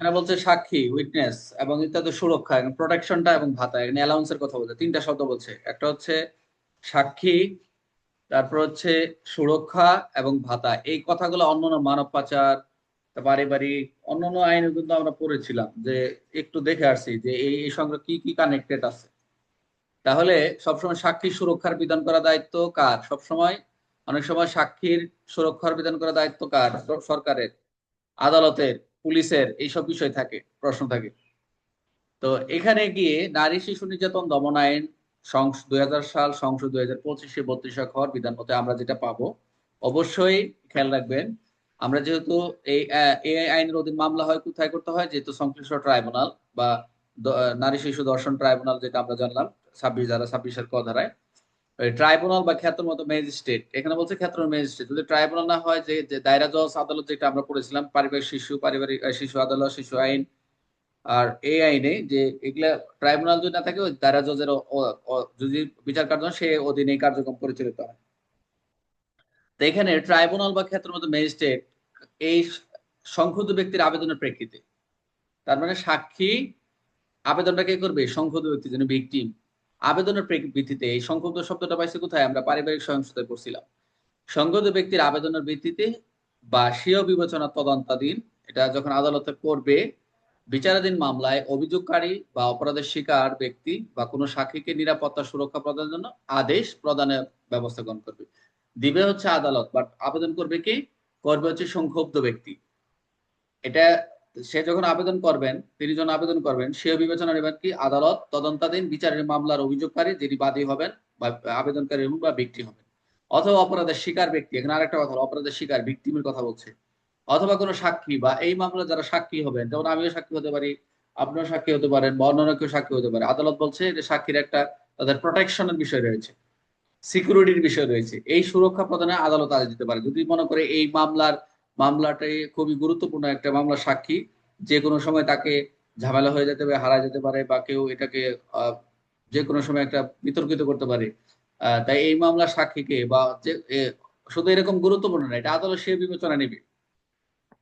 এখানে বলছে সাক্ষী উইটনেস এবং ইত্যাদি সুরক্ষা এবং প্রোটেকশনটা এবং ভাতা, এখানে অ্যালাউন্সের কথা বলছে। তিনটা শব্দ বলছে। একটা হচ্ছে সাক্ষী, তারপর হচ্ছে সুরক্ষা এবং ভাতা। এই কথাগুলো অন্যান্য মানব পাচার পারিবারিক, অন্যান্য আইনে কিন্তু আমরা পড়েছিলাম যে একটু দেখে আসছি যে এই এই সঙ্গে কি কি কানেক্টেড আছে। তাহলে সবসময় সাক্ষী সুরক্ষার বিধান করা দায়িত্ব কার? সবসময়, অনেক সময় সাক্ষীর সুরক্ষার বিধান করা দায়িত্ব কার? সরকারের, আদালতের। পুলিশের এইসব বিষয় থাকে, প্রশ্ন থাকে। তো এখানে গিয়ে নারী শিশু নির্যাতন দমন আইন দুই হাজার সাল সংসদ দুই হাজার পঁচিশে বত্রিশ হওয়ার বিধান মতে আমরা যেটা পাবো, অবশ্যই খেয়াল রাখবেন, আমরা যেহেতু এই এই আইনের অধীন মামলা হয়, কোথায় করতে হয়? যেহেতু সংশ্লিষ্ট ট্রাইব্যুনাল বা নারী শিশু দর্শন ট্রাইব্যুনাল যেটা আমরা জানলাম, ছাব্বিশ ধারা, ছাব্বিশের ক ধারায়। ট্রাইব্যুনাল বা খ্যাতর মতো ম্যাজিস্ট্রেট, এখানে বলছে খ্যাতর ম্যাজিস্ট্রেট। যদি ট্রাইব্যুনাল না হয় যে দায়রা জজ আদালত যেটা আমরা পড়েছিলাম, পারিবারিক শিশু পারিবারিক শিশু আদালত, শিশু আইন আর এই আইনে যে এগুলা ট্রাইব্যুনাল যদি না থাকে, ওই দায়রা জজের যদি বিচার কার্য সে অধীনে কার্যক্রম পরিচালিত হয়। তো এখানে ট্রাইব্যুনাল বা ক্ষেত্রের মতো ম্যাজিস্ট্রেট এই সংক্ষুব্ধ ব্যক্তির আবেদনের প্রেক্ষিতে, তার মানে সাক্ষী আবেদনটা কে করবে? সংক্ষুব্ধ ব্যক্তি, যেন ভিকটিম আবেদনের ভিত্তিতে এই সংক্ষুব্ধ শব্দটা পাইছে কোথায়? আমরা পারিবারিক সহিংসতায় পড়ছিলাম। সংক্ষুব্ধ ব্যক্তির আবেদনের ভিত্তিতে বা স্বীয় বিবেচনা তদন্তাধীন এটা যখন আদালতে করবে, বিচারাধীন মামলায় অভিযোগকারী বা অপরাধের শিকার ব্যক্তি বা কোনো সাক্ষীকে নিরাপত্তা সুরক্ষা প্রদানের জন্য আদেশ প্রদানের ব্যবস্থা গ্রহণ করবে। দিবে হচ্ছে আদালত বাট আবেদন করবে কি? করবে হচ্ছে সংক্ষুব্ধ ব্যক্তি। এটা সে যখন আবেদন করবেন, তিনি যখন আবেদন করবেন সে বিবেচনা নেবেন কি আদালত তদন্তাধীন বিচারের মামলার অভিযোগকারী যিনি বাদী হবেন বা আবেদনকারী বা ব্যক্তি হবেন। অথবা অপরাধের শিকার ব্যক্তি, এখানে আরেকটা কথা অপরাধের শিকার, ভিক্টিমের কথা বলছে। অথবা কোনো সাক্ষী বা এই মামলা যারা সাক্ষী হবেন, যেমন আমিও সাক্ষী হতে পারি, আপনিও সাক্ষী হতে পারেন বা অন্যান্য কেউ সাক্ষী হতে পারে, আদালত বলছে যে সাক্ষীর একটা তাদের প্রোটেকশনের বিষয় রয়েছে সিকিউরিটির বিষয় রয়েছে। এই সুরক্ষা প্রদানে আদালত আদেশ দিতে পারে। যদি মনে করে এই মামলার মামলাটাই খুবই গুরুত্বপূর্ণ একটা মামলা সাক্ষী। যে কোনো সময় তাকে ঝামেলা হয়ে যেতে পারে হারা যেতে পারে বা কেউ এটাকে যে কোনো সময় একটা বিতর্কিত করতে পারে। তাই এই মামলার সাক্ষীকে বা যে শুধু এরকম গুরুত্বপূর্ণ না, এটা আদালত সে বিবেচনা নেবে।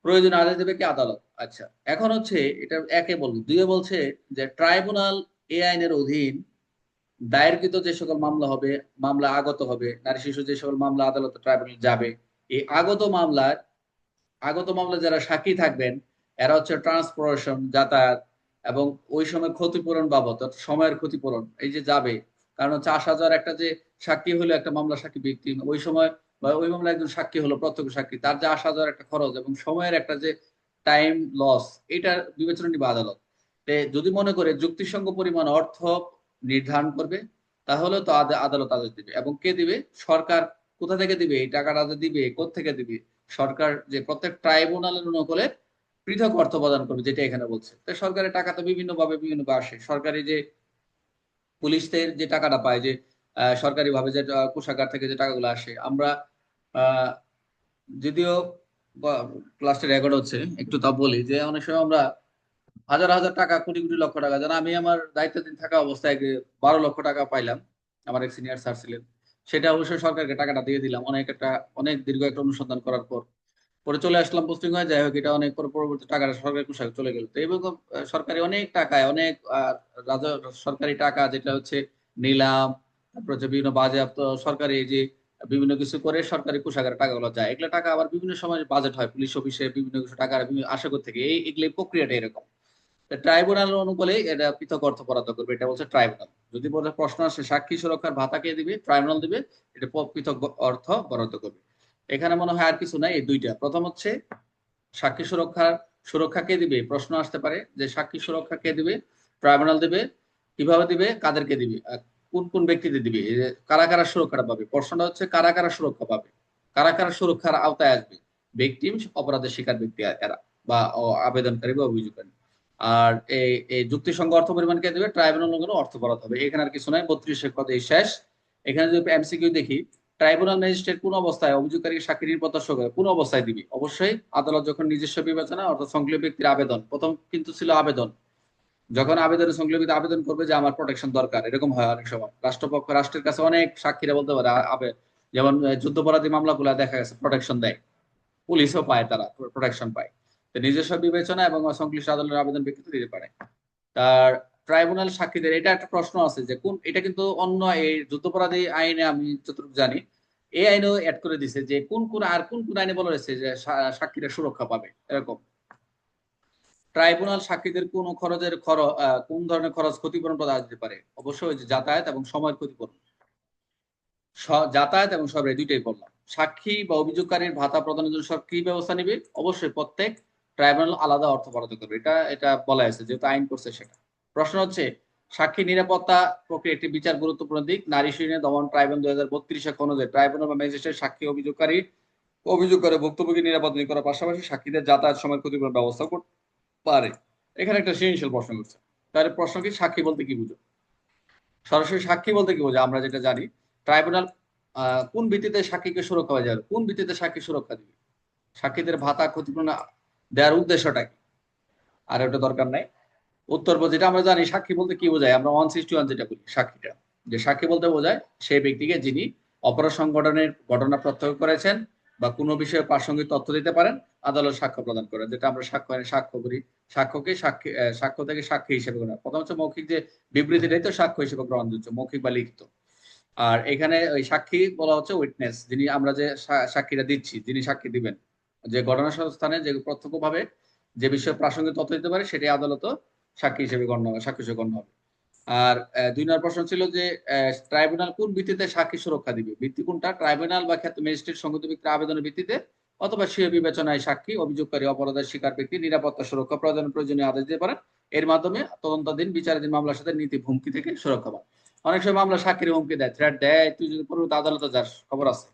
প্রয়োজন আদেশ দেবে কি আদালত? আচ্ছা এখন হচ্ছে এটা একে বলব দুয়ে বলছে যে ট্রাইব্যুনাল এ আইনের অধীন দায়েরকৃত যে সকল মামলা হবে, মামলা আগত হবে, নারী শিশু যে সকল মামলা আদালতে ট্রাইব্যুনাল যাবে, এই আগত মামলার আগত মামলা যারা সাক্ষী থাকবেন, এরা হচ্ছে ট্রান্সপোর্টেশন যাতায়াত এবং ওই সময় ক্ষতিপূরণ বাবদ সময়ের ক্ষতিপূরণ, এই যে যাবে। কারণ হচ্ছে আসা যাওয়ার একটা যে সাক্ষী হলো একটা মামলা সাক্ষী ব্যক্তি, ওই সময় বা ওই মামলা একজন সাক্ষী হলো, প্রত্যক্ষ সাক্ষী, তার যে আসা যাওয়ার একটা খরচ এবং সময়ের একটা যে টাইম লস এটার বিবেচনা নিবে আদালত। যদি মনে করে যুক্তিসঙ্গ পরিমাণ অর্থ নির্ধারণ করবে, তাহলে তো আদালত আদেশ দিবে। এবং কে দিবে? সরকার কোথা থেকে দিবে? এই টাকাটা দিবে? থেকে দিবে? সরকার যে প্রত্যেক ট্রাইব্যুনালের অনুকূলে পৃথক অর্থ প্রদান করবে, যেটা এখানে বলছে। তো সরকারের টাকা তো বিভিন্ন ভাবে বিভিন্ন আসে। সরকারি যে পুলিশদের যে টাকাটা পায়, যে সরকারি ভাবে যে কোষাগার থেকে যে টাকাগুলো আসে, আমরা যদিও ক্লাসটা রেকর্ড হচ্ছে, একটু তা বলি যে, অনেক সময় আমরা হাজার হাজার টাকা, কোটি কোটি লক্ষ টাকা, যেন আমি আমার দায়িত্বাধীন থাকা অবস্থায় বারো লক্ষ টাকা পাইলাম, আমার এক সিনিয়র স্যার ছিলেন সেটা অবশ্যই সরকারকে টাকাটা দিয়ে দিলাম। অনেক একটা, অনেক দীর্ঘ একটা অনুসন্ধান করার পর। পরে চলে আসলাম পোস্টিং হয়ে, যাই হোক, এটা অনেক পর পরবর্তী টাকাটা সরকারি পোশাক চলে গেল। তো এবং সরকারি অনেক টাকায়, অনেক সরকারি টাকা যেটা হচ্ছে নিলাম, তারপর হচ্ছে বিভিন্ন বাজেয়াপ্ত, সরকারি যে বিভিন্ন কিছু করে সরকারি কোষাগারের টাকাগুলো যায়। এগুলো টাকা আবার বিভিন্ন সময় বাজেট হয়, পুলিশ অফিসে বিভিন্ন কিছু টাকা আশা করতে থেকে এই এগুলো প্রক্রিয়াটা এরকম। ট্রাইব্যুনাল অনুকূলে এটা পৃথক অর্থ বরাদ্দ করবে, এটা বলছে ট্রাইব্যুনাল যদি বলে প্রশ্ন আসে, সাক্ষী সুরক্ষার ভাতা কে দিবে? ট্রাইব্যুনাল দিবে, এটা পৃথক অর্থ বরাদ্দ করবে। এখানে মনে হয় আর কিছু নাই, এই দুইটা। প্রথম হচ্ছে, সাক্ষী সুরক্ষার, সুরক্ষা কে দিবে? প্রশ্ন আসতে পারে যে সাক্ষী সুরক্ষা কে দিবে? ট্রাইব্যুনাল দিবে, কীভাবে দিবে? কাদেরকে দিবে? কোন কোন ব্যক্তিদের দিবে? কারা কারা সুরক্ষাটা পাবে? প্রশ্নটা হচ্ছে, কারা কারা সুরক্ষা পাবে? কারা কারা সুরক্ষার আওতায় আসবে? ব্যক্তি অপরাধের শিকার ব্যক্তি, এরা বা আবেদনকারী বা অভিযোগকারী। আর এই যুক্তিসঙ্গ অর্থ পরিমাণ কে দেবে? ট্রাইব্যুনাল অর্থ বরাদ্দ হবে। এখানে আর কিছু নাই বত্রিশের পদে শেষ। এখানে যদি এমসিকিউ দেখি ট্রাইব্যুনাল ম্যাজিস্ট্রেট কোন অবস্থায় অভিযোগকারী সাক্ষী প্রত্যাশ করে, কোন অবস্থায় দিবি? অবশ্যই আদালত যখন নিজস্ব বিবেচনা অর্থাৎ সংশ্লিষ্ট ব্যক্তির আবেদন, প্রথম কিন্তু ছিল আবেদন। যখন আবেদনের সংশ্লিষ্ট আবেদন করবে যে আমার প্রোটেকশন দরকার, এরকম হয় অনেক সময়। রাষ্ট্রপক্ষ, রাষ্ট্রের কাছে অনেক সাক্ষীরা বলতে পারে যেমন যুদ্ধপরাধী মামলাগুলো দেখা গেছে প্রোটেকশন দেয়। পুলিশও পায় তারা প্রোটেকশন পায়। নিজস্ব বিবেচনা এবং সংশ্লিষ্ট আদালতের আবেদন ব্যক্তিত্ব দিতে পারে। তার ট্রাইব্যুনাল সাক্ষীদের, এটা একটা প্রশ্ন আছে যে কোন, এটা কিন্তু অন্য এই যুদ্ধাপরাধী আইনে আমি যতটুকু জানি, এই আইনেও অ্যাড করে দিছে যে কোন কোন, আর কোন কোন আইনে বলা হয়েছে যে সাক্ষীরা সুরক্ষা পাবে, এরকম। ট্রাইব্যুনাল সাক্ষীদের কোন খরচের খরচ কোন ধরনের খরচ ক্ষতিপূরণ প্রদান দিতে পারে? অবশ্যই যাতায়াত এবং সময়ের ক্ষতিপূরণ। যাতায়াত এবং সব দুইটাই বললাম। সাক্ষী বা অভিযোগকারীর ভাতা প্রদানের জন্য সব কি ব্যবস্থা নেবে? অবশ্যই প্রত্যেক ট্রাইব্যুনাল আলাদা অর্থ বরাদ্দ করবে। এটা এটা বলা আছে যেহেতু আইন করছে সেটা। প্রশ্ন হচ্ছে, সাক্ষী নিরাপত্তা প্রক্রিয়া একটি বিচার গুরুত্বপূর্ণ দিক। নারী শিশুদের দমন ট্রাইব্যুনাল দুই হাজার বত্রিশে অনুযায়ী ট্রাইব্যুনাল বা ম্যাজিস্ট্রেট সাক্ষী অভিযোগকারী অভিযোগ করে ভুক্তভোগী নিরাপত্তা করার পাশাপাশি সাক্ষীদের যাতায়াত সময় ক্ষতিপূরণ ব্যবস্থা করতে পারে। এখানে একটা সৃজনশীল প্রশ্ন করছে তাহলে প্রশ্ন কি, সাক্ষী বলতে কি বুঝো? সরাসরি সাক্ষী বলতে কি বোঝো? আমরা যেটা জানি, ট্রাইব্যুনাল কোন ভিত্তিতে সাক্ষীকে সুরক্ষা দেওয়া কোন ভিত্তিতে সাক্ষী সুরক্ষা দিবে? সাক্ষীদের ভাতা ক্ষতিপূরণ দেওয়ার উদ্দেশ্যটা কি? আর ওটা দরকার নাই। উত্তর যেটা আমরা জানি, সাক্ষী বলতে কি বোঝায়? আমরা ওয়ান সিক্সটি ওয়ান যেটা বলি, সাক্ষীটা। যে সাক্ষী বলতে বোঝায়, সেই ব্যক্তিকে যিনি অপরাধ সংগঠনের ঘটনা প্রত্যক্ষ করেছেন বা কোনো বিষয়ে প্রাসঙ্গিক তথ্য দিতে পারেন, আদালত সাক্ষ্য প্রদান করেন। যেটা আমরা সাক্ষ্য সাক্ষ্য করি সাক্ষ্যকে সাক্ষী সাক্ষ্য থেকে সাক্ষী হিসেবে গ্রহণ প্রথম হচ্ছে মৌখিক যে বিবৃতিটাই তো সাক্ষ্য হিসেবে গ্রহণযোগ্য মৌখিক বা লিখিত। আর এখানে ওই সাক্ষী বলা হচ্ছে উইটনেস যিনি আমরা যে সাক্ষীটা দিচ্ছি, যিনি সাক্ষী দিবেন। যে ঘটনা স্থানে যে প্রত্যক্ষভাবে যে বিষয়ে প্রাসঙ্গিক তথ্য দিতে পারে, সেটাই আদালত সাক্ষী হিসেবে গণ্য হবে সাক্ষী হিসেবে গণ্য হবে। আর দুই নম্বর প্রশ্ন ছিল যে ট্রাইব্যুনাল কোন ভিত্তিতে সাক্ষী সুরক্ষা দিবে? ভিত্তি কোনটা? ট্রাইব্যুনাল বা ক্ষেত্রে ম্যাজিস্ট্রেট সংগত ব্যক্তির আবেদনের ভিত্তিতে অথবা স্বীয় বিবেচনায় সাক্ষী, অভিযোগকারী, অপরাধের শিকার ব্যক্তি নিরাপত্তা সুরক্ষা প্রদানের প্রয়োজনীয় আদেশ দিতে পারেন। এর মাধ্যমে তদন্তাধীন বিচারাধীন মামলার সাথে নীতি হুমকি থেকে সুরক্ষা পান অনেক সময় মামলা সাক্ষীর হুমকি দেয় থ্রেট দেয়, তুই যদি আদালতে যাস, খবর আছে।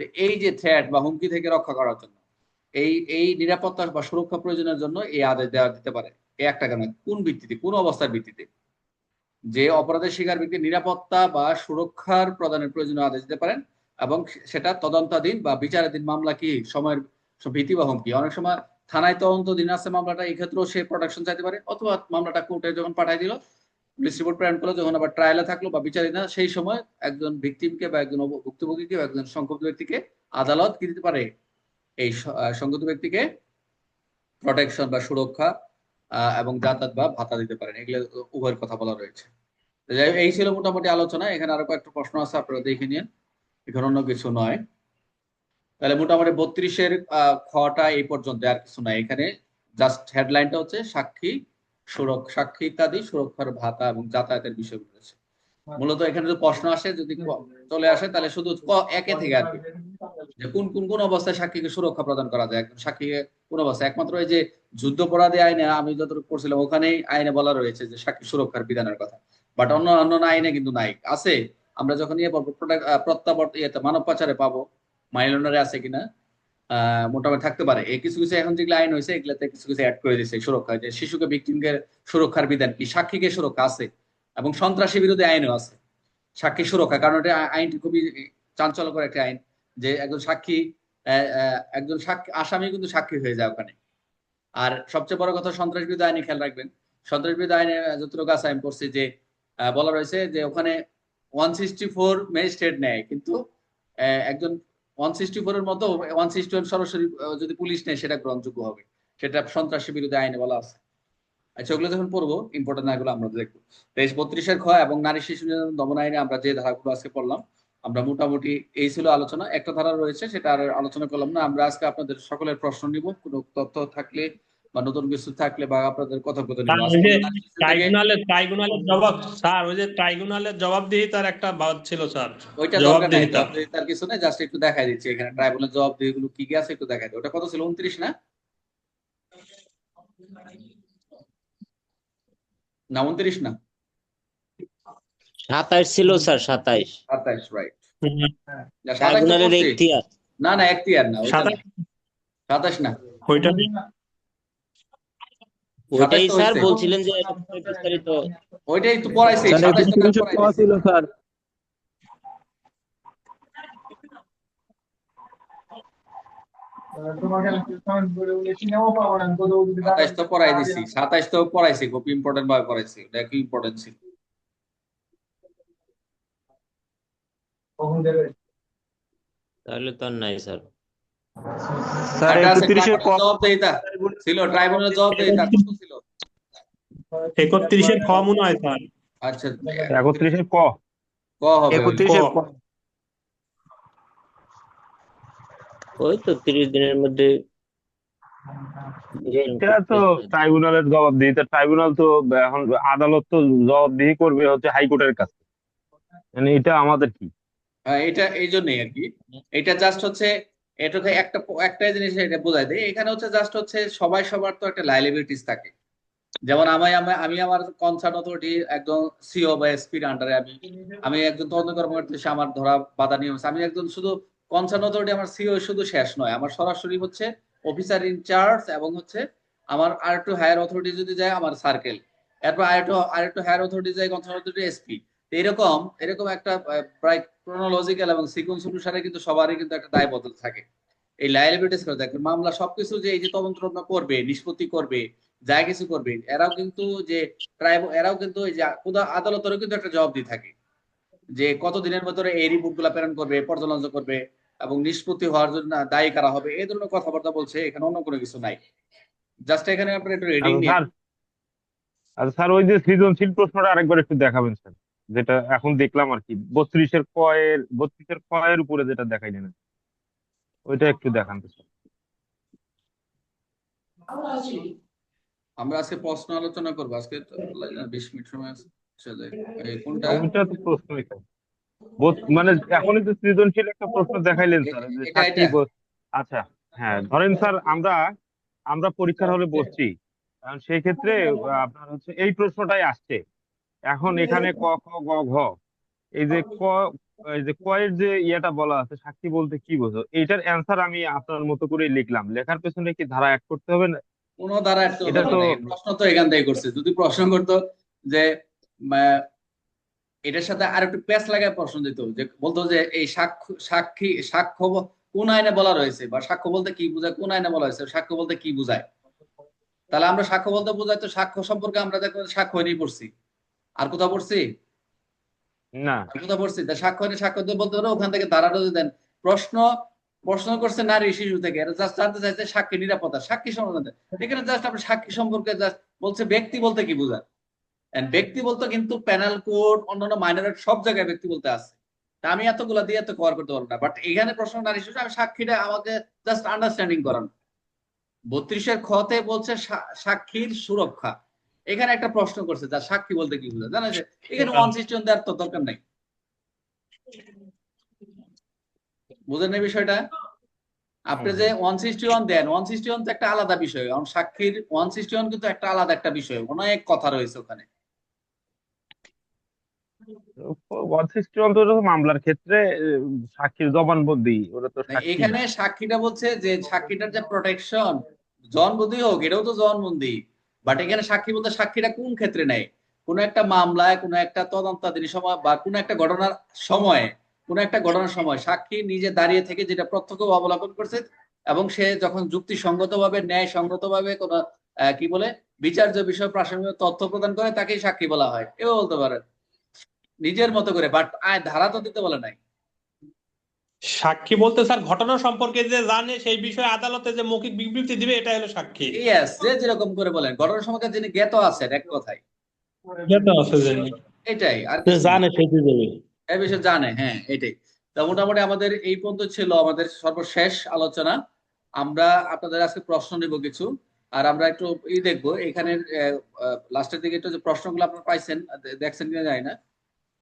তো এই যে থ্রেট বা হুমকি থেকে রক্ষা করার জন্য এই এই নিরাপত্তা বা সুরক্ষা প্রয়োজনের জন্য এই আদেশ দেওয়া দিতে পারে। এই একটা কেন কোন ভিত্তিতে? কোন অবস্থার ভিত্তিতে? যে অপরাধের শিকার ব্যক্তি নিরাপত্তা বা সুরক্ষার প্রদানের প্রয়োজনীয় আদেশ দিতে পারেন এবং সেটা তদন্তাধীন বা বিচারাধীন মামলা কি? সময়ের ভীতি বা হুমকি অনেক সময় থানায় তদন্তধীন আছে মামলাটা, এই ক্ষেত্রেও সে প্রোটেকশন চাইতে পারে। অথবা মামলাটা কোর্টে যখন পাঠাই দিল পুলিশ রিপোর্ট প্রেরণ করল, যখন আবার ট্রায়ালে থাকল বা বিচারাধীন সেই সময় একজন ভিকটিমকে বা একজন ভুক্তভোগীকে বা একজন সংক্ষুব্ধ ব্যক্তিকে আদালত কি দিতে পারে? এই সংগত ব্যক্তিকে প্রোটেকশন বা সুরক্ষা এবং যাতায়াত বা ভাতা দিতে পারেন। এগুলো উভয়ের কথা বলা রয়েছে। এই ছিল মোটামুটি আলোচনা। এখানে আরও কয়েকটা প্রশ্ন আছে, আপনারা দেখে নিন। এখানে অন্য কিছু নয়। তাহলে মোটামুটি বত্রিশের খটা এই পর্যন্ত, আর কিছু নয়। এখানে জাস্ট হেডলাইনটা হচ্ছে সাক্ষী সুরক্ষা সাক্ষী ইত্যাদি, সুরক্ষার ভাতা এবং যাতায়াতের বিষয় রয়েছে। মূলত এখানে যদি প্রশ্ন আসে, যদি চলে আসে, তাহলে শুধু একে থেকে আর কি। যে কোন কোন কোন অবস্থায় সাক্ষীকে সুরক্ষা প্রদান করা যায়? একজন সাক্ষীকে কোন অবস্থায়? একমাত্র এই যে যুদ্ধপরাধী আইনে আমি যতটুকু পড়ছিলাম, ওখানেই আইনে বলা রয়েছে যে সাক্ষী সুরক্ষার বিধানের কথা। বাট অন্য অন্য আইনে কিন্তু নাই। আছে। আমরা যখন ইয়ে পাবো প্রত্যাবর্ত, ইয়েতে মানব পাচারে পাবো। মাইলনারে আছে কিনা? মোটামুটি থাকতে পারে। এই কিছু কিছু এখন যেগুলো আইন হয়েছে এগুলাতে কিছু কিছু অ্যাড করে দিয়েছে সুরক্ষা। যে শিশুকে ভিকটিমকে সুরক্ষার বিধান কি? সাক্ষীকে সুরক্ষা আছে। এবং সন্ত্রাসী বিরোধী আইনও আছে। সাক্ষী সুরক্ষা, কারণ এটা আইনটি খুবই চাঞ্চল্যকর একটা আইন যে একজন সাক্ষী একজন সাক্ষী আসামি কিন্তু সাক্ষী হয়ে যায় ওখানে। আর সবচেয়ে বড় কথা সন্ত্রাস বিরোধী আইনে খেয়াল রাখবেন। সন্ত্রাস বিরোধী আইনে যতটুকু আছে আমি পড়ছি যে বলা রয়েছে যে ওখানে ওয়ান সিক্সটি ফোর ম্যাজিস্ট্রেট নেয়, কিন্তু একজন ওয়ান সিক্সটি ফোর এর মতো ওয়ান সিক্সটি সরাসরি যদি পুলিশ নেয় সেটা গ্রহণযোগ্য হবে। সেটা সন্ত্রাসী বিরোধী আইনে বলা আছে। আচ্ছা ওগুলো যখন পড়ব ইম্পর্টেন্ট এগুলো আমরা দেখব। তেইশ বত্রিশের ক্ষয় এবং নারী শিশু দমন আইনে আমরা যে ধারাগুলো আজকে পড়লাম আমরা মোটামুটি এই ছিল আলোচনা। একটা ধারা রয়েছে সেটা আর আলোচনা করলাম না। আমরা আজকে আপনাদের সকলের প্রশ্ন নিব। কোনো তথ্য থাকলে বা নতুন কিছু থাকলে বা আপনাদের কথা কথা ট্রাইব্যুনালের ট্রাইব্যুনালের জবাব স্যার ওই যে ট্রাইব্যুনালের জবাব দিয়ে তার একটা বাদ ছিল স্যার। ওইটা দরকার নাই জবাবদিহিতা। তার কিছু নেই জাস্ট একটু দেখাই দিচ্ছি এখানে। ট্রাইব্যুনাল জবাব দিয়ে এগুলো কি কি আছে একটু দেখাই দিই। ওটা কত ছিল? উনত্রিশ না? না উনত্রিশ না? সাতাইশ ছিল স্যার সাতাইশ সাতাইশ রাইট। না না এখতিয়ার না না। সাতাশ। সাতাশ না। ওইটা ওইটাই স্যার বলছিলেন যে বিস্তারিত। ওইটাই তো পড়াইছি ছিল স্যার। সাতাইশ তো পড়াই দিছি সাতাইশ তো পড়াইছি খুব ইম্পর্টেন্ট ভাবে পড়াইছি এটা কি ইম্পর্টেন্ট ছিল? তাহলে তো নাই স্যার। স্যার আরেকটা আছে, একত্রিশের ক ছিল ট্রাইব্যুনাল জবাবদিহিতা কত ছিল। একত্রিশের খ মনে হয় স্যার। আচ্ছা। একত্রিশের ক? ক হবে। একত্রিশের ক। ওই তো তিরিশ দিনের মধ্যে এটা তো ট্রাইব্যুনালের জবাবদিহিতা ট্রাইব্যুনাল তো এখন আদালত তো জবাবদিহি করবে হচ্ছে হাইকোর্টের কাছে। মানে এটা আমাদের কি? এটা এই জন্যই আর কি। এটা জাস্ট হচ্ছে এটাকে একটা একটাই জিনিস এটা বোঝাই দেয়। এখানে হচ্ছে জাস্ট হচ্ছে সবাই সবার তো একটা লাইবিলিটিস থাকে। যেমন আমি আমি আমি আমার কনসার্ন অথরিটি একজন সিও বা এসপির আন্ডারে আমি আমি একজন তদন্ত কর্মকর্তা আমার ধরা বাধা নিয়ম আছে। আমি একজন শুধু কনসার্ন অথরিটি আমার সিও শুধু শেষ নয়, আমার সরাসরি হচ্ছে অফিসার ইনচার্জ এবং হচ্ছে আমার আর একটু হায়ার অথরিটি যদি যায়, আমার সার্কেল এরপর আর একটু আর একটু হায়ার অথরিটি যায় কনসার্ন অথরিটি এসপি এরকম এরকম একটা প্রায় ক্রোনোলজিক্যাল এবং সিকোয়েন্স অনুসারে কিন্তু সবারই কিন্তু একটা দায়বদ্ধতা থাকে। এই লায়াবিলিটিস করে দেখেন, মামলা সবকিছু যে এই যে তদন্ত করবে, নিষ্পত্তি করবে, যা কিছু করবে, এরাও কিন্তু যে ট্রাইব এরাও কিন্তু এই যে আদালতেরও কিন্তু একটা জবাব দিয়ে থাকে। যে কতদিনের ভিতরে এই রিপোর্টগুলা প্রেরণ করবে, পর্যালোচনা করবে এবং নিষ্পত্তি হওয়ার জন্য দায়ী করা হবে এই ধরনের কথাবার্তা বলছে এখানে অন্য কোনো কিছু নাই। জাস্ট এখানে আপনার একটু রিডিং আচ্ছা নিয়ে স্যার। ওই যে সৃজনশীল প্রশ্নটা আরেকবার একটু দেখাবেন স্যার। যেটা এখন দেখলাম আর কি বত্রিশের ক এর বত্রিশের ক এর উপরে যেটা দেখাইলেন ওইটা একটু দেখান তো স্যার। আমরা আজকে প্রশ্ন আলোচনা করব আজকে বিশ মিনিট সময় আছে কোনটা? ওইটা তো প্রশ্নই মানে এখনই তো সৃজনশীল একটা প্রশ্ন দেখাইলেন স্যার যে সাক্ষী আচ্ছা হ্যাঁ ধরেন স্যার আমরা আমরা পরীক্ষার হলে বসছি। কারণ সেই ক্ষেত্রে আপনার হচ্ছে এই প্রশ্নটাই আসছে। এখন এখানে ক খ গ ঘ এই যে ক এই যে কয়ের যে ইয়েটা বলা আছে সাক্ষী বলতে কি বোঝো? এইটার অ্যান্সার আমি আপনার মতো করে লিখলাম। লেখার পেছনে কি ধারা এক করতে হবে না? কোনো দ্বারা একটু এটা তো- প্রশ্ন তো এখান থেকে করছে। যদি প্রশ্ন করতো যে এটার সাথে আর একটু প্যাচ লাগায় প্রশ্ন দিত যে বলতো যে এই সাক্ষ্য সাক্ষী সাক্ষ্য কোন আইনে বলা রয়েছে? বা সাক্ষ্য বলতে কি বোঝায়? কোন আইনে বলা হয়েছে? সাক্ষ্য বলতে কি বোঝায়? তাহলে আমরা সাক্ষ্য বলতে বোঝাই তো সাক্ষ্য সম্পর্কে আমরা দেখো সাক্ষ্য নিয়ে পড়ছি। আর কোথাও পড়ছি? না। কোথাও পড়ছি? তা সাক্ষ্য নিয়ে সাক্ষ্য দিয়ে বলতে পারো ওখান থেকে ধারাটা দেন। প্রশ্ন প্রশ্ন করছে নারী শিশু থেকে এটা জাস্ট জানতে চাইছে সাক্ষী নিরাপত্তা সাক্ষী সম্পর্কে এখানে জাস্ট আপনি সাক্ষী সম্পর্কে জাস্ট বলছে ব্যক্তি বলতে কি বোঝায়? ব্যক্তি বলতে কিন্তু প্যানেল কোড অন্যান্য মাইনর সব জায়গায় ব্যক্তি বলতে আছে। তা আমি এতগুলা দিয়ে এত কভার করতে পারব না। বাট এখানে প্রশ্ন নারী শিশু আমি সাক্ষীটা আমাকে জাস্ট আন্ডারস্ট্যান্ডিং করান। বত্রিশের খতে বলছে সাক্ষীর সুরক্ষা। এখানে একটা প্রশ্ন করছে যা সাক্ষী বলতে কি বোঝায়? জানা যে এখানে ওয়ান সিক্সটি দেওয়ার তো দরকার নাই। বুঝেন এই বিষয়টা? আপনি যে one sixty one then one sixty one তো একটা আলাদা বিষয়। কারণ সাক্ষীর ওয়ান সিক্সটি ওয়ান কিন্তু একটা আলাদা একটা বিষয়। অনেক কথা রয়েছে ওখানে। ওয়ান সিক্সটি ওয়ান তো হচ্ছে মামলার ক্ষেত্রে সাক্ষীর জবানবন্দি ওটা তো এখানে সাক্ষীটা বলছে যে সাক্ষীটার যে প্রোটেকশন জনবন্দি হোক, এটাও তো জনবন্দি বাট এখানে সাক্ষী বলতে সাক্ষীটা কোন ক্ষেত্রে নেয়? কোন একটা মামলায়, কোন একটা তদন্তাধীন সময় বা কোন একটা ঘটনার সময়, কোন একটা ঘটনার সময় সাক্ষী নিজে দাঁড়িয়ে থেকে যেটা প্রত্যক্ষ অবলম্বন করছে এবং সে যখন যুক্তিসঙ্গতভাবে ন্যায় সঙ্গতভাবে কোন কি বলে, বিচার্য বিষয় প্রাসঙ্গিক তথ্য প্রদান করে, তাকেই সাক্ষী বলা হয়। এও বলতে পারে নিজের মতো করে বাট আয় ধারা তো দিতে বলে নাই। সাক্ষী বলতে স্যার ঘটনা সম্পর্কে যে জানে সেই বিষয়ে আদালতে যে মৌখিক বিবৃতি দিবে এটা হলো সাক্ষী। ইয়েস যে যেরকম করে বলেন। ঘটনার সম্পর্কে যিনি জ্ঞাত আছেন এক কথায়। যেটা আছে জানি এটাই আর যে জানে সেটি দেবে এই বিষয়ে জানে হ্যাঁ এটাই। তা মোটামুটি আমাদের এই পর্যন্ত ছিল আমাদের সর্বশেষ আলোচনা। আমরা আপনাদের আজকে প্রশ্ন নিব কিছু আর আমরা একটু ই দেখব। এখানে লাস্টের দিকে একটু যে প্রশ্নগুলো আপনারা পাইছেন দেখছেন কিনা জানি না।